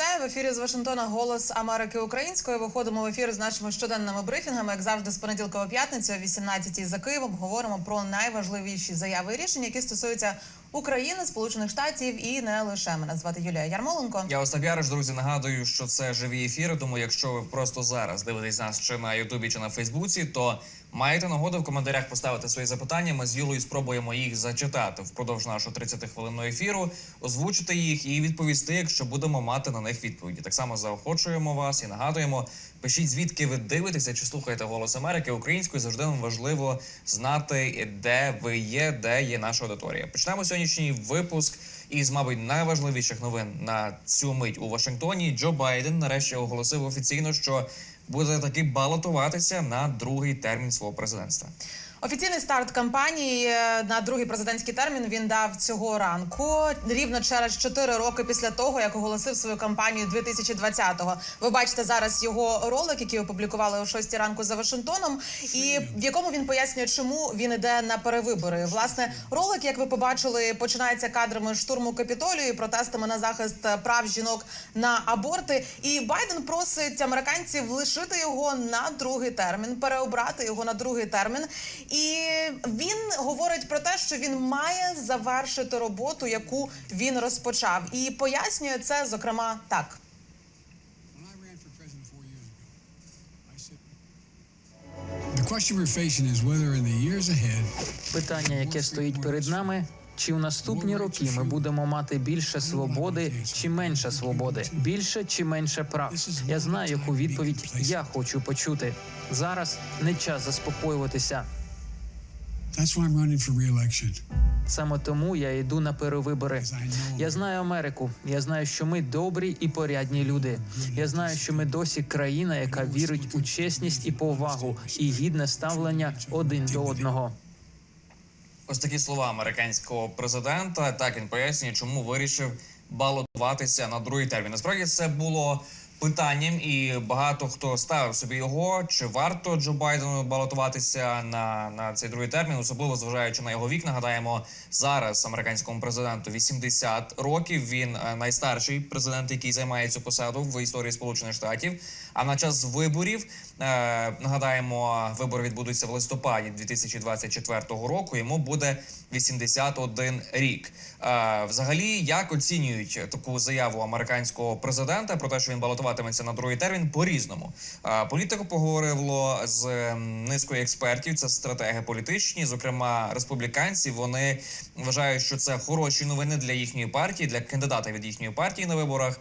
вітаю в ефірі з Вашингтона Голос Америки Української. Виходимо в ефір з нашими щоденними брифінгами. Як завжди, з понеділка по п'ятницю, о 18-й за Києвом. Говоримо про найважливіші заяви і рішення, які стосуються України, Сполучених Штатів і не лише мене звати Юлія Ярмоленко. Я Остап Яриш, друзі. Нагадую, що це живі ефіри. Тому, якщо ви просто зараз дивитесь нас чи на Ютубі, чи на Фейсбуці, то маєте нагоду в коментарях поставити свої запитання. Ми з Юлою спробуємо їх зачитати впродовж нашого 30-хвилинного ефіру, озвучити їх і відповісти, якщо будемо мати на них відповіді. Так само заохочуємо вас і нагадуємо. Пишіть звідки ви дивитеся чи слухаєте голос Америки українською. Завжди нам важливо знати, де ви є, де є наша аудиторія. Почнемо сьогоднішній випуск із, мабуть, найважливіших новин на цю мить у Вашингтоні. Джо Байден нарешті оголосив офіційно, що буде таки балотуватися на другий термін свого президентства. Офіційний старт кампанії е, на другий президентський термін він дав цього ранку, рівно через 4 роки після того, як оголосив свою кампанію 2020-го. Ви бачите зараз його ролик, який опублікували о 6 ранку за Вашингтоном, і в якому він пояснює, чому він іде на перевибори. Власне, ролик, як ви побачили, починається кадрами штурму капітолію, і протестами на захист прав жінок на аборти. І Байден просить американців лишити його на другий термін, переобрати його на другий термін. І він говорить про те, що він має завершити роботу, яку він розпочав, і пояснює це зокрема так. Питання, яке стоїть перед нами, чи в наступні роки ми будемо мати більше свободи чи менше свободи, більше чи менше прав. Я знаю, яку відповідь я хочу почути. Зараз не час заспокоюватися. That's why I'm running for re-election. Саме тому я йду на перевибори. Я знаю Америку. Я знаю, що ми добрі і порядні люди. Я знаю, що ми досі країна, яка вірить у чесність і повагу, і гідне ставлення один до одного. Ось такі слова американського президента. Так він пояснює, чому вирішив балотуватися на другий термін. Насправді це було питанням, і багато хто ставив собі його. Чи варто Джо Байдену балотуватися на, на цей другий термін, особливо зважаючи на його вік. Нагадаємо, зараз американському президенту 80 років. Він е, найстарший президент, який займає цю посаду в історії Сполучених Штатів. А на час виборів е, нагадаємо, вибори відбудуться в листопаді 2024 року. Йому буде 81 рік. Е, взагалі, як оцінюють таку заяву американського президента про те, що він балотуватиметься на другий термін, по різному. Е, політико поговорило з низкою експертів. Це стратеги політичні, зокрема республіканці. Вони вважають, що це хороші новини для їхньої партії, для кандидата від їхньої партії на виборах,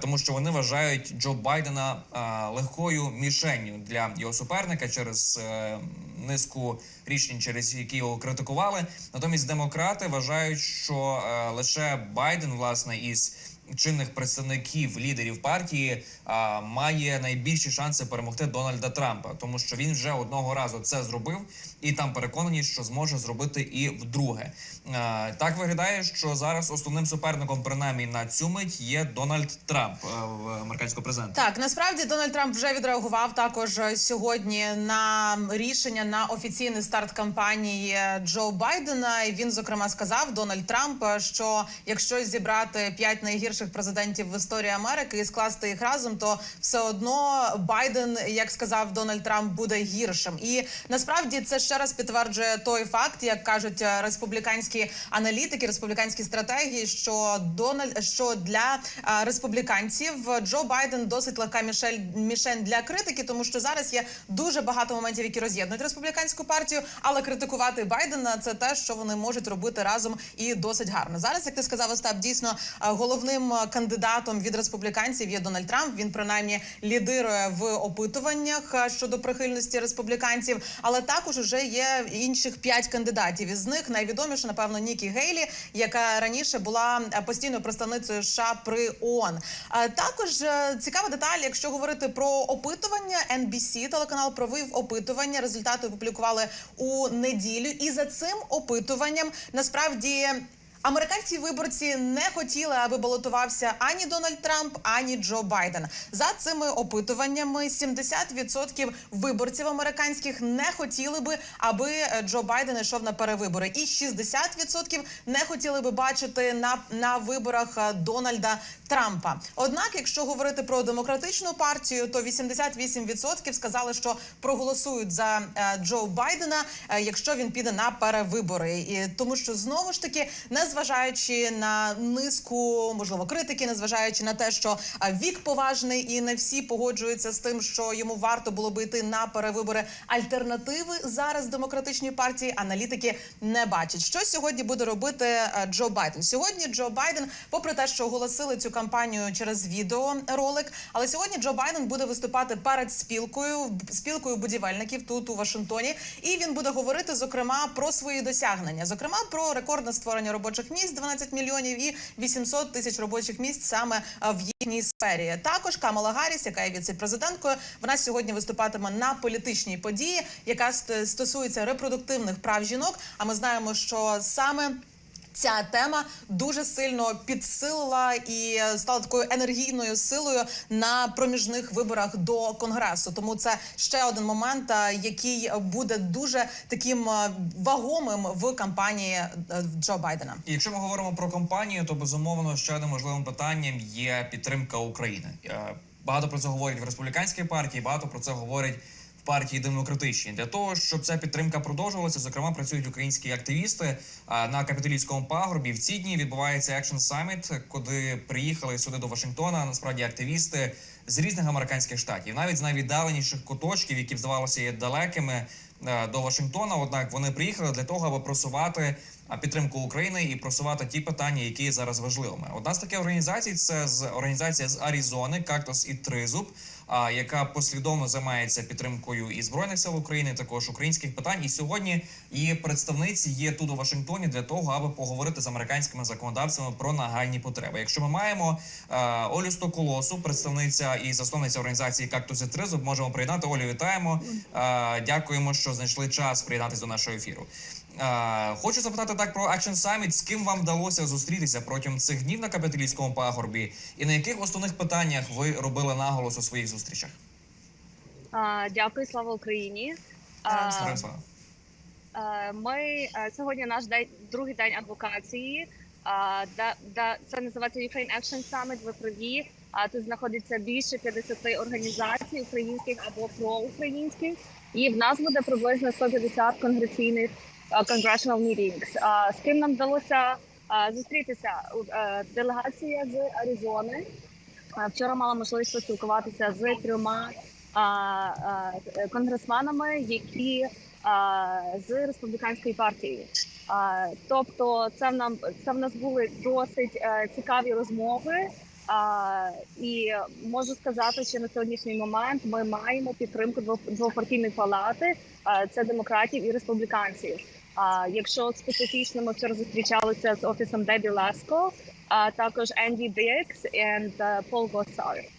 тому що вони вважають Джо Байдена легкою мішенню для його суперника через е, низку рішень, через які його критикували. Натомість демократи вважають, що е, лише Байден, власне, із чинних представників лідерів партії а, має найбільші шанси перемогти Дональда Трампа, тому що він вже одного разу це зробив, і там переконані, що зможе зробити і вдруге. А, так виглядає, що зараз основним суперником, принаймні на цю мить, є Дональд Трамп е, в американського президента. Так, насправді Дональд Трамп вже відреагував також сьогодні на рішення на офіційний старт кампанії Джо Байдена. І він зокрема сказав Дональд Трамп, що якщо зібрати п'ять найгірших президентів в історії Америки і скласти їх разом, то все одно Байден, як сказав Дональд Трамп, буде гіршим. І насправді це ще раз підтверджує той факт, як кажуть е, республіканські аналітики, республіканські стратегії, що Дональд що для е, республіканців Джо Байден досить легка мішель мішень для критики, тому що зараз є дуже багато моментів, які роз'єднують республіканську партію, але критикувати Байдена це те, що вони можуть робити разом і досить гарно. Зараз, як ти сказав, Остап, дійсно е, головним е, кандидатом від республіканців є Дональд Трамп. Він принаймні лідирує в опитуваннях е, щодо прихильності республіканців, але також уже є інших п'ять кандидатів. Із них найвідоміше, напевно, Нікі Гейлі, яка раніше була е, постійною представницею США при ООН. Також цікава деталь, якщо говорити про опитування, NBC телеканал провів опитування. Результати опублікували у неділю, і за цим опитуванням насправді. Американські виборці не хотіли, аби балотувався ані Дональд Трамп, ані Джо Байден. За цими опитуваннями 70% виборців американських не хотіли би, аби е, Джо Байден йшов на перевибори, і 60% не хотіли би бачити на, на виборах е, Дональда Трампа. Однак, якщо говорити про демократичну партію, то 88% сказали, що проголосують за е, Джо Байдена, якщо він піде на перевибори. І тому, що знову ж таки, незважаючи на низку можливо критики, незважаючи на те, що вік поважний, і не всі погоджуються з тим, що йому варто було би йти на перевибори. Альтернативи зараз демократичній партії аналітики не бачать. Що сьогодні буде робити е, Джо Байден? Сьогодні Джо Байден, попри те, що оголосили цю кампанію через відеоролик, але сьогодні Джо Байден буде виступати перед спілкою спілкою будівельників тут у Вашингтоні, і він буде говорити зокрема про свої досягнення, зокрема про рекордне створення робочих місць 12 мільйонів і 800 тисяч робочих місць саме е, в їхній сфері. Також Камала Гарріс, яка є віце-президенткою, вона сьогодні виступатиме на політичній події, яка стосується репродуктивних прав жінок. А ми знаємо, що саме Ця тема дуже сильно підсилила і стала такою енергійною силою на проміжних виборах до конгресу. Тому це ще один момент, який буде дуже таким вагомим в кампанії е, Джо Байдена. І якщо ми говоримо про компанію, то безумовно ще одним можливим питанням є підтримка України. Е, Багато про це говорять в республіканській партії, багато про це говорять партії демократичній. Для того щоб ця підтримка продовжувалася, зокрема працюють українські активісти на капітолійському пагорбі. В ці дні відбувається Action Summit, куди приїхали сюди до Вашингтона. Насправді активісти з різних американських штатів, навіть з найвіддаленіших куточків, які б здавалося є далекими е, до Вашингтона. Однак вони приїхали для того, аби просувати підтримку України і просувати ті питання, які зараз важливими. Одна з таких організацій це з організація з Аризони, Кактус і Тризуб, яка послідовно займається підтримкою і збройних сил України, також українських питань. І сьогодні її представниці є тут у Вашингтоні для того, аби поговорити з американськими законодавцями про нагальні потреби. Якщо ми маємо Олю Стоколосу, представниця і засновниця організації Кактус і Тризуб, можемо приєднати. Олю, вітаємо. Дякуємо, що знайшли час приєднатися до нашого ефіру. Е, Хочу запитати так про Action Summit. З ким вам вдалося зустрітися протягом цих днів на капіталійському пагорбі, і на яких основних питаннях ви робили наголос у своїх зустрічах? А, Дякую, слава Україні. Слава. Ми сьогодні наш день, другий день адвокації. Це називається Ukraine Action Summit. Ви праві. А тут знаходиться більше 50 організацій українських або проукраїнських. І в нас буде приблизно 150 конгресійних congressional meetings. З ким нам вдалося зустрітися? У- е, Делегація з Аризони. Вчора мала можливість поспілкуватися з трьома конгресменами, які з республіканської партії. Тобто, це нам це в нас були досить е, цікаві розмови. А, і можу сказати, що на сьогоднішній момент ми маємо підтримку двопартійної палати. Це демократів і республіканців. А якщо специфічно ми вчора зустрічалися з офісом Дебі Леско, а також Енді Бікс і е, Пол Госар.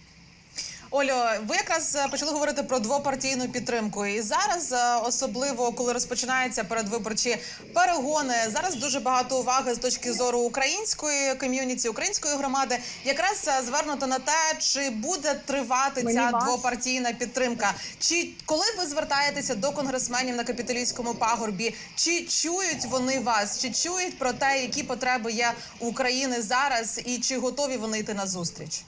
Олю, ви якраз е, почали говорити про двопартійну підтримку, і зараз, е, особливо коли розпочинаються передвиборчі перегони, зараз дуже багато уваги з точки зору української ком'юніті, української громади, якраз е, звернуто на те, чи буде тривати Мені ця вас. двопартійна підтримка. Чи коли ви звертаєтеся до конгресменів на капіталійському пагорбі, чи чують вони вас, чи чують про те, які потреби є України зараз, і чи готові вони йти на зустріч?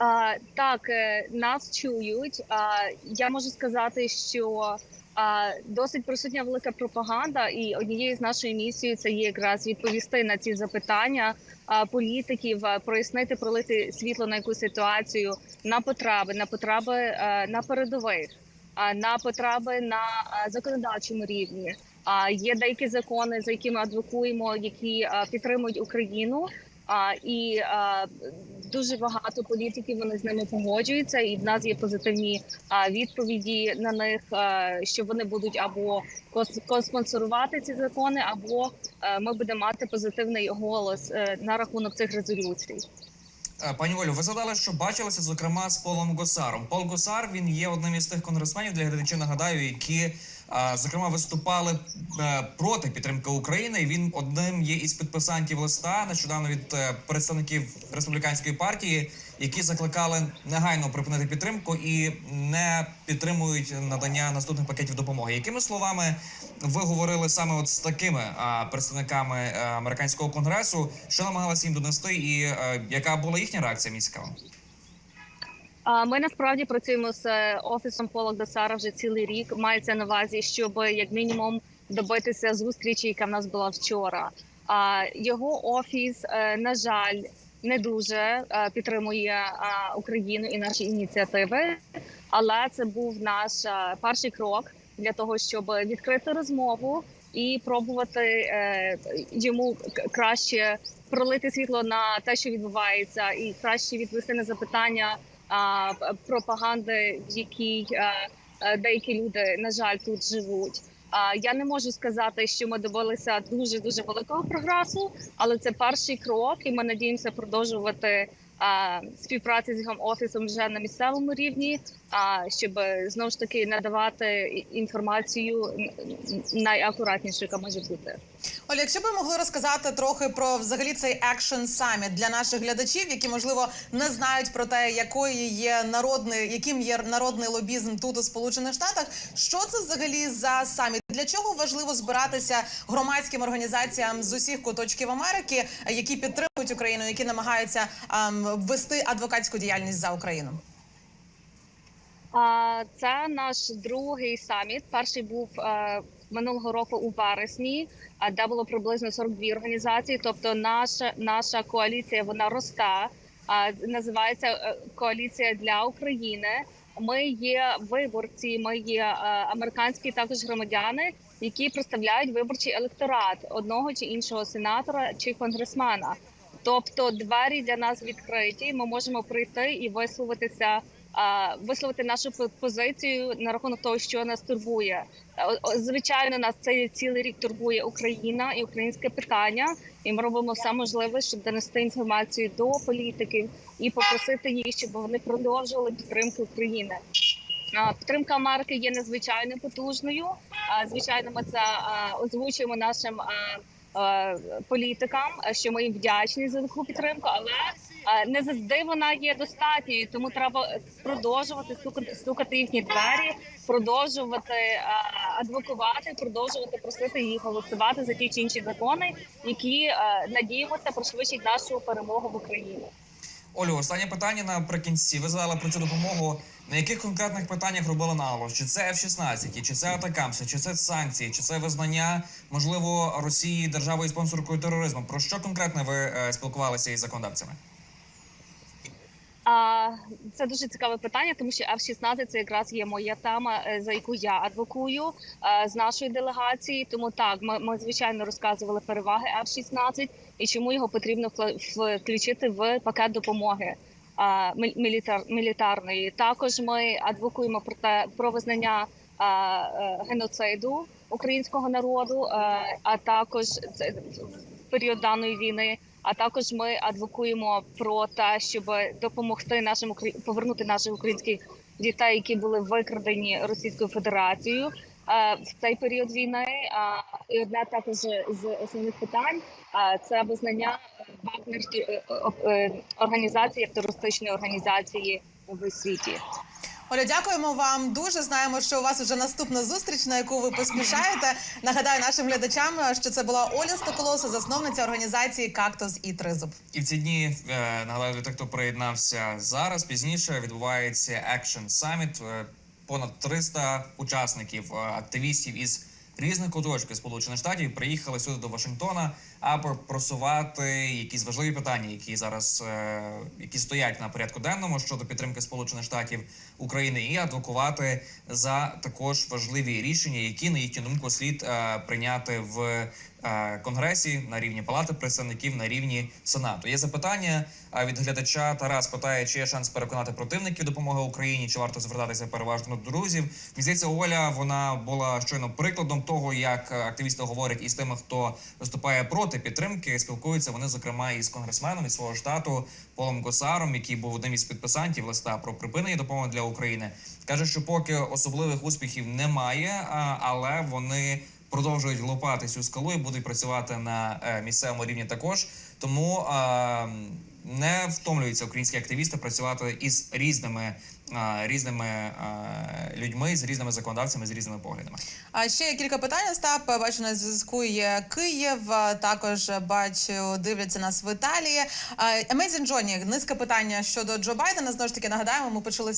А, так, е, нас чують. А, я можу сказати, що а, досить присутня велика пропаганда, і однією з нашої місії це є якраз відповісти на ці запитання а, політиків, а, прояснити, пролити світло на якусь ситуацію, на потреби, на потреби е, на передових, а, на потреби на а, законодавчому рівні. А є деякі закони, за якими адвокуємо, які а, підтримують Україну. А, і а, дуже багато політиків вони з ними погоджуються, і в нас є позитивні відповіді на них, що вони будуть або коспонсорувати ці закони, або а, ми будемо мати позитивний голос е, на рахунок цих резолюцій. Е, Пані Олю, ви згадали, що бачилися зокрема з Полом Госаром. Пол Госар він є одним із тих конгресменів для глядачів. Нагадаю, які зокрема виступали е, проти підтримки України. Він одним є із підписантів листа нещодавно від е, представників республіканської партії, які закликали негайно припинити підтримку і не підтримують надання наступних пакетів допомоги. Якими словами ви говорили саме от з такими представниками е, американського конгресу? Що намагалися їм донести, і яка була їхня реакція? Цікаво. Ми насправді працюємо з е, офісом Пола Гдасара вже цілий рік. Мається на увазі, щоб як мінімум добитися зустрічі, яка в нас була вчора. Його офіс, е, на жаль, не дуже е, підтримує Україну і наші ініціативи. Але це був наш перший крок для того, щоб відкрити розмову і пробувати йому краще пролити світло на те, що відбувається, і краще відвести на запитання пропаганди, в якій е, е, деякі люди на жаль тут живуть. А я не можу сказати, що ми добилися дуже дуже великого прогресу, але це перший крок, і ми надіємося продовжувати а, співпрацю з його офісом вже на місцевому рівні, щоб знову ж таки надавати інформацію н- н- найакуратнішу, яка може бути. Оля, якщо б ви могли розказати трохи про взагалі цей Action Summit для наших глядачів, які можливо не знають про те, якої є народний, яким є народний лобізм тут у Сполучених Штатах. Що це взагалі за саміт? Для чого важливо збиратися громадським організаціям з усіх куточків Америки, які підтримують Україну, які намагаються ем, вести адвокатську діяльність за Україну? Це наш другий саміт. Перший був е, минулого року у вересні, де було приблизно 42 організації. Тобто, наша наша коаліція вона росте. Називається е, коаліція для України. Ми є виборці, ми є е, американські також громадяни, які представляють виборчий електорат одного чи іншого сенатора чи конгресмена. Тобто двері для нас відкриті. Ми можемо прийти і висловитися, висловити нашу позицію на рахунок того, що нас турбує. О, Звичайно, нас цей цілий рік турбує Україна і українське питання, і ми робимо все можливе, щоб донести інформацію до політиків і попросити їх, щоб вони продовжували підтримку України. Підтримка Америки є надзвичайно потужною. Звичайно, ми це озвучуємо нашим е, політикам, е, що ми їм вдячні за таку підтримку, але е, не завжди вона є достатньою, тому треба продовжувати стукати, їхні двері, продовжувати адвокувати, продовжувати просити їх голосувати за ті чи інші закони, які надіємося пришвидшать нашу перемогу в Україні. Олю, останнє питання наприкінці. Ви задали про цю допомогу. На яких конкретних питаннях робили наголос? Чи це F-16, чи це атакамси, чи це санкції, чи це визнання можливо Росії державою спонсоркою тероризму? Про що конкретно ви е, спілкувалися із законодавцями? А, це дуже цікаве питання, тому що F-16 це якраз є моя тема, е, за яку я адвокую е, з нашої делегації. Тому так, ми, ми звичайно розказували переваги F-16 і чому його потрібно включити в пакет допомоги мілітар, мілітарної. Також ми адвокуємо про те про визнання е, геноциду українського народу, е, а також в період даної війни. А також ми адвокуємо про те, щоб допомогти нашим повернути наших українських дітей, які були викрадені Російською Федерацією е, в цей період війни. А, І одне також з основних питань е, це визнання е, е, організації як терористичної організації в світі. Оля, дякуємо вам дуже. Знаємо, що у вас вже наступна зустріч, на яку ви поспішаєте. Нагадаю нашим глядачам, що це була Оля Стоколоса, засновниця організації Кактус і Тризуб. І в ці дні е, нагадаю для тих, хто приєднався зараз. Пізніше відбувається Action Summit. Е, Понад 300 учасників, е, активістів із різних куточків Сполучених Штатів приїхали сюди до Вашингтона, аби просувати якісь важливі питання, які зараз е, які стоять на порядку денному щодо підтримки Сполучених Штатів України, і адвокувати за також важливі рішення, які на їхню думку слід е, прийняти в конгресі, на рівні палати представників, на рівні сенату. Є запитання е, від глядача. Тарас питає, чи є шанс переконати противників допомоги Україні, чи варто звертатися переважно до друзів. Мені здається, Оля вона була щойно прикладом того, як е, активісти говорять із тими, хто виступає проти підтримки. Спілкуються вони зокрема із конгресменом від свого штату Полом Госаром, який був одним із підписантів листа про припинення допомоги для України. каже, що поки особливих успіхів немає, але вони продовжують лопати цю скалу і будуть працювати на е, місцевому рівні також. Тому е, не втомлюються українські активісти працювати із різними різними людьми, з різними законодавцями, з різними поглядами. А ще кілька питань. Остап бачу на зв'язку є Київ. Також бачу, дивляться нас в Італії. Amazing Джоні, низка питання щодо Джо Байдена. Знову ж таки нагадаємо, ми почали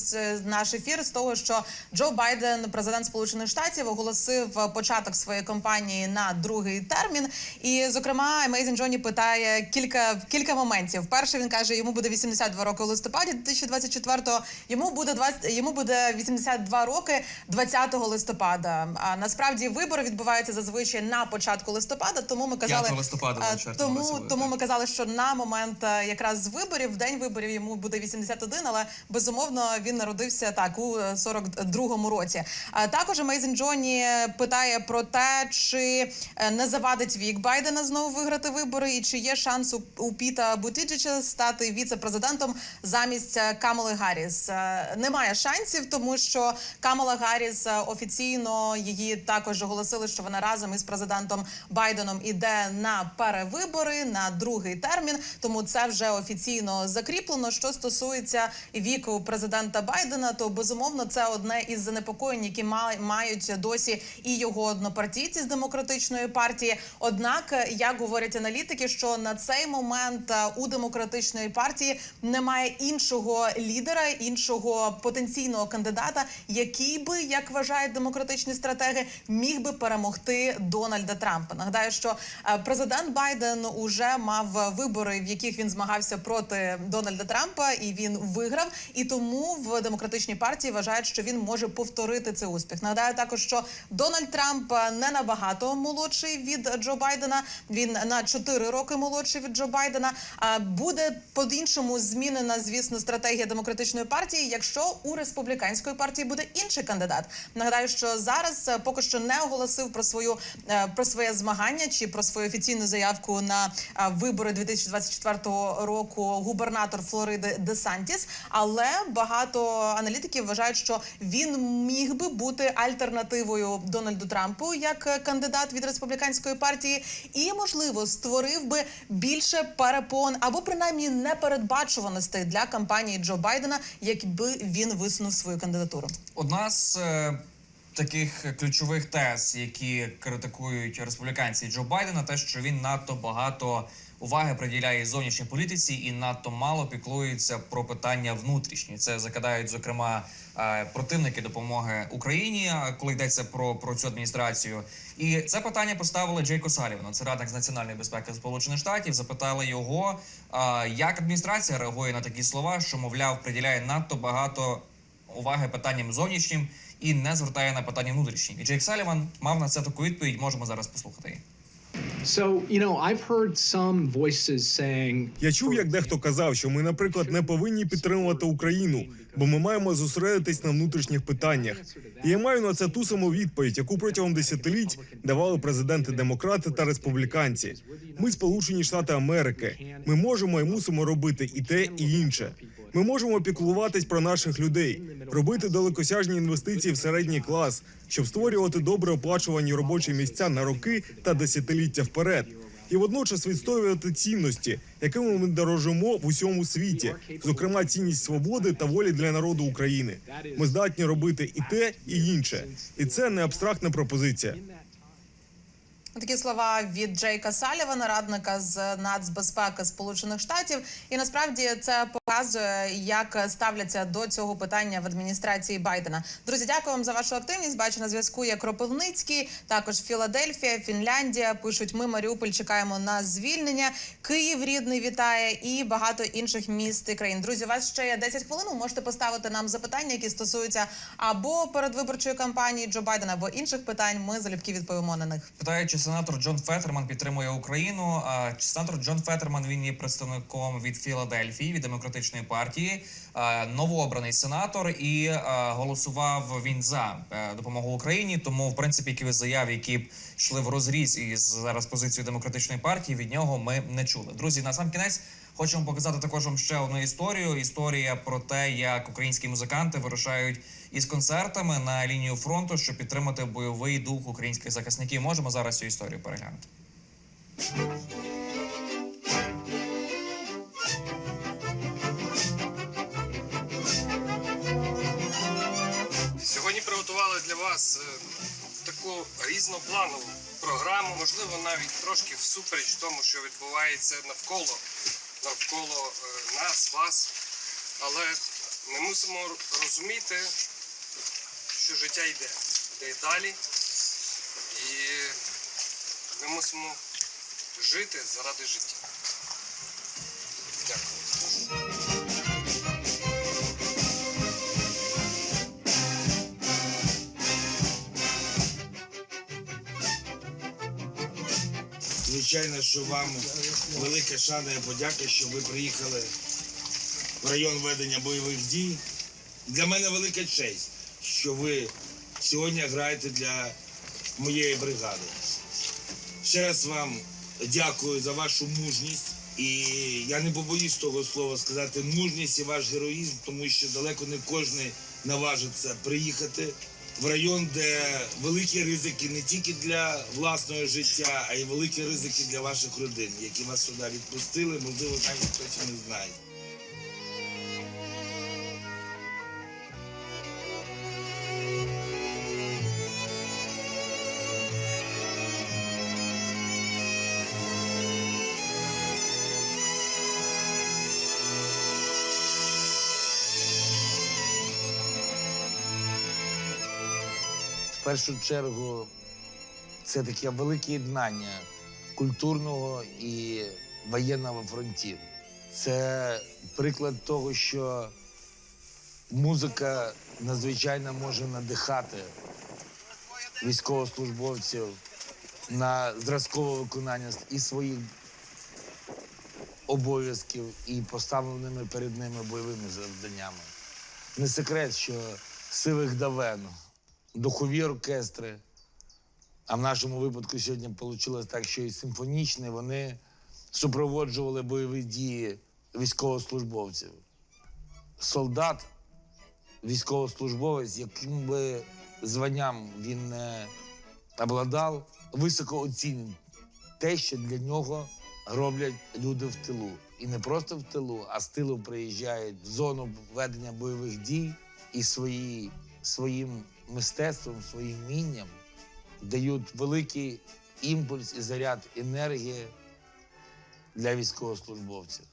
наш ефір з того, що Джо Байден, президент Сполучених Штатів, оголосив початок своєї кампанії на другий термін. І, зокрема, Amazing Джоні питає кілька кілька моментів. Перше він каже, йому буде 82 роки у листопаді 2024-го. Йому буде 20, йому буде 82 роки 20 листопада. А насправді вибори відбуваються зазвичай на початку листопада. Тому ми казали 5 листопада а, тому, тому так. ми казали, що на момент е, якраз виборів, в день виборів йому буде 81, але безумовно він народився так у е, 42-му році. А також Amazing Джоні питає про те, чи е, не завадить вік Байдена знову виграти вибори, і чи є шанс у, Піта Бутіджича стати віце-президентом замість е, Камали Гарріс. Немає шансів, тому що Камала Гарріс е, офіційно її також оголосили, що вона разом із президентом Байденом іде на перевибори на другий термін. Тому це вже офіційно закріплено. Що стосується віку президента Байдена, то безумовно це одне із занепокоєнь, які ма- мають досі і його однопартійці з демократичної партії. Однак, е, як говорять аналітики, що на цей момент е, у демократичної партії немає іншого лідера, іншого потенційного кандидата, який би, як вважають демократичні стратеги, міг би перемогти Дональда Трампа. Нагадаю, що е, президент Байден уже мав вибори, в яких він змагався проти Дональда Трампа, і він виграв. І тому в демократичній партії вважають, що він може повторити цей успіх. Нагадаю також, що Дональд Трамп не набагато молодший від Джо Байдена. Він на 4 роки молодший від Джо Байдена. А буде по-іншому змінена, звісно, стратегія демократичної партії, якщо у республіканської партії буде інший кандидат. Нагадаю, що зараз е, поки що не оголосив про свою е, про своє змагання чи про свою офіційну заявку на е, вибори 2024 року губернатор Флориди Де Сантіс. Але багато аналітиків вважають, що він міг би бути альтернативою Дональду Трампу як кандидат від республіканської партії, і можливо створив би більше перепон або принаймні непередбачуваностей для кампанії Джо Байдена, якби він висунув свою кандидатуру. Одна з е, таких ключових тез, які критикують республіканці Джо Байдена, те, що він надто багато уваги приділяє зовнішній політиці і надто мало піклується про питання внутрішні. Це закидають зокрема противники допомоги Україні, коли йдеться про, про цю адміністрацію. І це питання поставили Джейко Салівану, це радник з національної безпеки Сполучених Штатів. Запитали його, е, як адміністрація реагує на такі слова, що мовляв приділяє надто багато уваги питанням зовнішнім і не звертає на питання внутрішні. І Джейк Саліван мав на це таку відповідь. Можемо зараз послухати її. So, you know, I've heard some voices saying Я чув, як дехто казав, що ми, наприклад, не повинні підтримувати Україну, бо ми маємо зосередитись на внутрішніх питаннях. І я маю на це ту саму відповідь, яку протягом десятиліть давали президенти демократи та республіканці. Ми Сполучені Штати Америки. Ми можемо і мусимо робити і те, і інше. Ми можемо піклуватись про наших людей, робити далекосяжні інвестиції в середній клас, щоб створювати добре оплачувані робочі місця на роки та десятиліття вперед. І водночас відстоювати цінності, якими ми дорожимо в усьому світі, зокрема цінність свободи та волі для народу України. Ми здатні робити і те, і інше, і це не абстрактна пропозиція. Такі слова від Джейка Салівана, радника з нацбезпеки Сполучених Штатів, і насправді це показує, як ставляться до цього питання в адміністрації Байдена. Друзі, дякую вам за вашу активність. Бачу на зв'язку є Кропивницький, також Філадельфія, Фінляндія. Пишуть, ми Маріуполь чекаємо на звільнення. Київ рідний вітає і багато інших міст і країн. Друзі, у вас ще є 10 хвилин. Ви Можете поставити нам запитання, які стосуються або передвиборчої кампанії Джо Байдена, або інших питань. Ми залюбки відповімо на них. Питають, чи сенатор Джон Феттерман підтримує Україну. Сенатор Джон Феттерман він є представником від Філадельфії від демократичної партії, новообраний сенатор, і голосував він за е, допомогу Україні. Тому, в принципі, якісь заяви, які б йшли в розріз із зараз позицією демократичної партії, від нього ми не чули. Друзі, на сам кінець. Хочемо показати також вам ще одну історію. Історія про те, як українські музиканти вирушають із концертами на лінію фронту, щоб підтримати бойовий дух українських захисників. Можемо зараз цю історію переглянути. Сьогодні приготували для вас е, таку різнопланову програму, можливо, навіть трошки всупереч тому, що відбувається навколо навколо е, нас, вас. Але ми мусимо розуміти, що життя йде, йде далі, і ми мусимо жити заради життя. Дякую. Звичайно, що вам велика шана і подяка, що ви приїхали в район ведення бойових дій. Для мене велика честь, що ви сьогодні граєте для моєї бригади. Ще раз вам дякую за вашу мужність. І я не побоюсь того слова сказати мужність і ваш героїзм, тому що далеко не кожен наважиться приїхати в район, де великі ризики не тільки для власного життя, а й великі ризики для ваших родин, які вас сюди відпустили, можливо, навіть хтось не знає. Першу чергу це таке велике єднання культурного і воєнного фронтів. Це приклад того, що музика надзвичайно може надихати військовослужбовців на зразкове виконання і своїх обов'язків, і поставленими перед ними бойовими завданнями. Не секрет, що сивих давен духові оркестри. А в нашому випадку сьогодні вийшло так, що і симфонічні вони супроводжували бойові дії військовослужбовців. Солдат, військовослужбовець, яким би званням він не обладав, високо оцінює те, що для нього роблять люди в тилу. І не просто в тилу, а з тилу приїжджають в зону ведення бойових дій і свої, своїм мистецтвом, своїм вмінням дають великий імпульс і заряд енергії для військовослужбовців.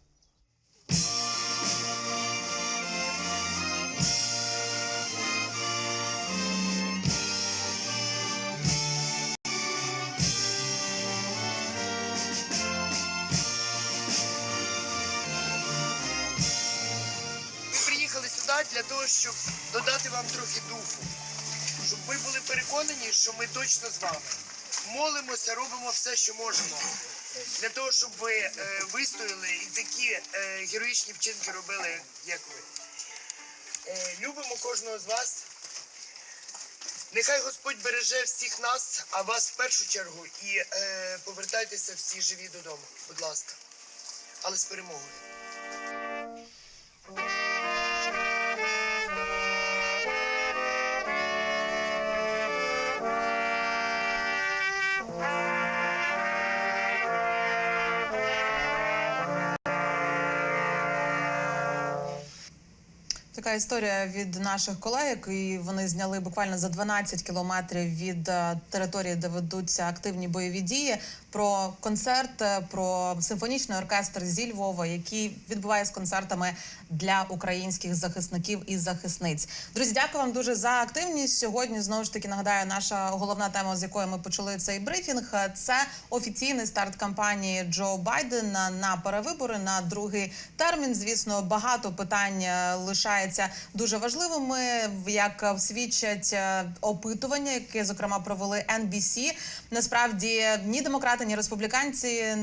Для того, щоб додати вам трохи духу, ви були переконані, що ми точно з вами. Молимося, робимо все, що можемо. Для того, щоб ви е, вистояли і такі е, героїчні вчинки робили, як ви. Е, любимо кожного з вас. Нехай Господь береже всіх нас, а вас в першу чергу, і е, повертайтеся всі живі додому, будь ласка. Але з перемогою. Така історія від наших колег, і вони зняли буквально за 12 кілометрів від е, території, де ведуться активні бойові дії. Про концерт, е, про симфонічний оркестр зі Львова, який відбуває з концертами для українських захисників і захисниць. Друзі, дякую вам дуже за активність. Сьогодні знову ж таки нагадаю, наша головна тема, з якої ми почали цей брифінг, е, це офіційний старт кампанії Джо Байдена на перевибори на другий термін. Звісно, багато питань е, лишається дуже важливими, як свідчать опитування, яке зокрема провели NBC. Насправді ні демократи, ні республіканці,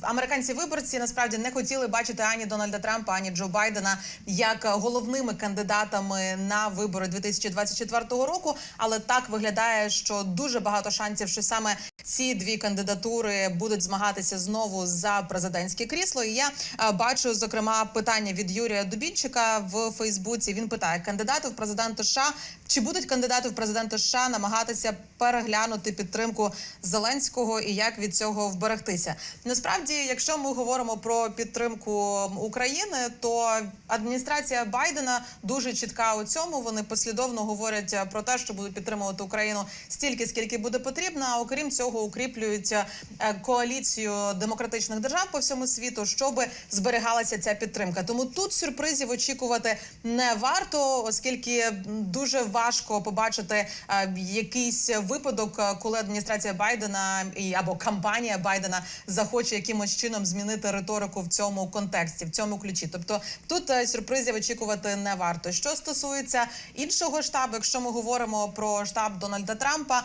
американці виборці насправді не хотіли бачити ані Дональда Трампа, ані Джо Байдена як головними кандидатами на вибори 2024 року. Але так виглядає, що дуже багато шансів, що саме ці дві кандидатури будуть змагатися знову за президентське крісло. І я е, бачу зокрема питання від Юрія Дубінчика в Фейсбуці. Він питає: кандидати в президенти США чи будуть кандидати в президенти США намагатися переглянути підтримку Зеленського і як від цього вберегтися? Насправді, якщо ми говоримо про підтримку України, то адміністрація Байдена дуже чітка у цьому. Вони послідовно говорять е, про те, що будуть підтримувати Україну стільки, скільки буде потрібно. А окрім цього, укріплюють е, коаліцію демократичних держав по всьому світу, щоб зберігалася ця підтримка. Тому тут сюрпризів очікувати не варто, оскільки дуже важко побачити е, якийсь випадок, коли адміністрація Байдена і або кампанія Байдена захоче якимось чином змінити риторику в цьому контексті, в цьому ключі. Тобто тут е, сюрпризів очікувати не варто. Що стосується іншого штабу, якщо ми говоримо про штаб Дональда Трампа,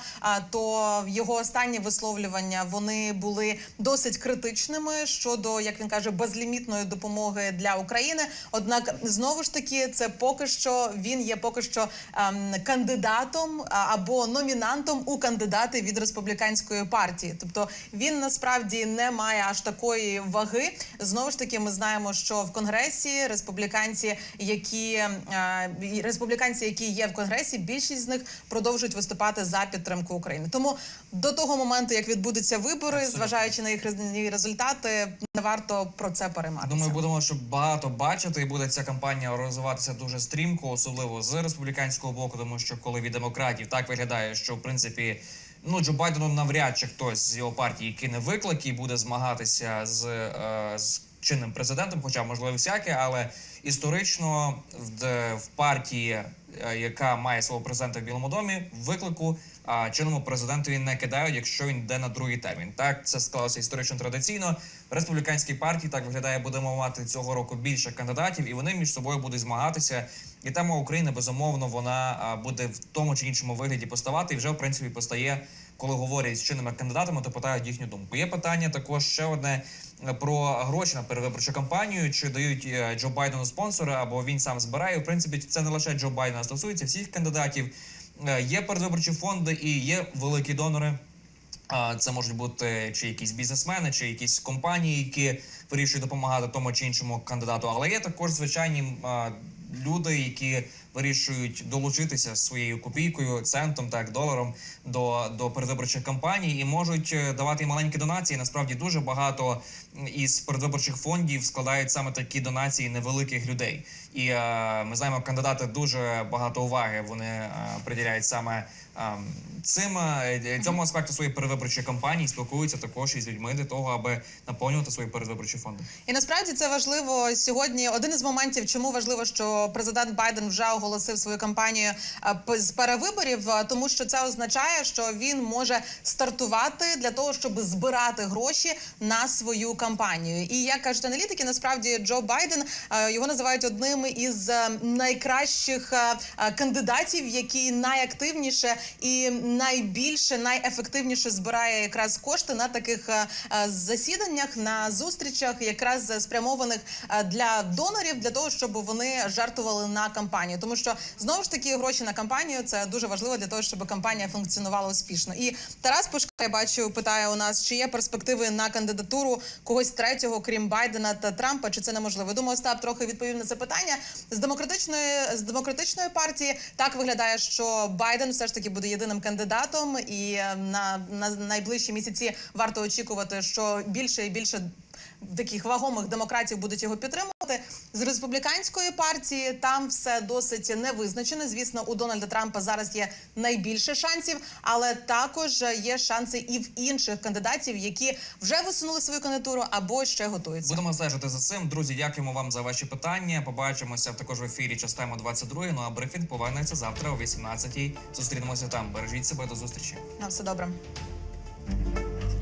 то його останні висловлювання вони були досить критичними щодо, як він каже, безлімітної допомоги для України. Однак знову ж таки, це поки що він є поки що ем, кандидатом або номінантом у кандидати від республіканської партії. Тобто він насправді не має аж такої ваги. Знову ж таки, ми знаємо, що в конгресі республіканці, які е, республіканці, які є в конгресі, більшість з них продовжують виступати за підтримку України. Тому до того моменту, як відбудуться вибори, зважаючи на їх результати, не варто про це перейматися. Думаю, будемо ще багато бачити, і буде ця кампанія розвиватися дуже стрімко, особливо з республіканського боку, тому що коли від демократів так виглядає, що в принципі. Ну, Джо Байдену навряд чи хтось з його партії кине виклик і буде змагатися з, е, з чинним президентом, хоча можливо всяке, але історично в, в партії, е, яка має свого президента в Білому домі, виклику а, чинному президентові не кидають, якщо він йде на другий термін. Так це склалося історично традиційно. В республіканській партії так виглядає, будемо мати цього року більше кандидатів, і вони між собою будуть змагатися. І тема України безумовно вона буде в тому чи іншому вигляді поставати, і вже в принципі постає, коли говорять з чинними кандидатами, то питають їхню думку. Є питання також ще одне е, про гроші на перевиборчу кампанію, чи дають е, Джо Байдену спонсори, або він сам збирає. В принципі, це не лише Джо Байдена стосується всіх кандидатів. Е, Є передвиборчі фонди і є великі донори. Це можуть бути чи якісь бізнесмени, чи якісь компанії, які вирішують допомагати тому чи іншому кандидату. Але є також звичайні люди, які вирішують долучитися своєю копійкою, центом, так доларом до, до передвиборчих кампаній і можуть е, давати маленькі донації. Насправді дуже багато із передвиборчих фондів складають саме такі донації невеликих людей. І е, ми знаємо, кандидати дуже багато уваги вони е, приділяють саме е, цим е, цьому аспекту своєї передвиборчої кампанії. Спілкуються також із людьми для того, аби наповнювати свої передвиборчі фонди. І насправді це важливо сьогодні. Один із моментів, чому важливо, що президент Байден вже оголосив свою кампанію е, з перевиборів, е, тому що це означає, що він може стартувати для того, щоб збирати гроші на свою кампанію. І як кажуть аналітики, насправді Джо Байден е, його називають одним із е, найкращих е, кандидатів, які найактивніше і найбільше, найефективніше збирає якраз кошти на таких засіданнях, на зустрічах, якраз спрямованих для донорів, для того, щоб вони жертвували на кампанію. Тому що знову ж таки гроші на кампанію це дуже важливо для того, щоб кампанія функціонувала успішно. І Тарас Пушка, я бачу, питає у нас, чи є перспективи на кандидатуру когось третього, крім Байдена та Трампа, чи це неможливо? Думаю, Остап трохи відповів на це питання з демократичної з демократичної партії. Так виглядає, що Байден все ж таки буде єдиним кандидатом, і е, на, на найближчі місяці варто очікувати, що більше і більше таких вагомих демократів будуть його підтримувати. З республіканської партії там все досить невизначено. Звісно, у Дональда Трампа зараз є найбільше шансів, але також є шанси і в інших кандидатів, які вже висунули свою кандидатуру або ще готуються. Будемо стежити за цим. Друзі, дякуємо вам за ваші питання. Побачимося також в ефірі частемо 22. Ну а брифінг повернеться завтра о 18-й. Зустрінемося там. Бережіть себе до зустрічі. На все добре.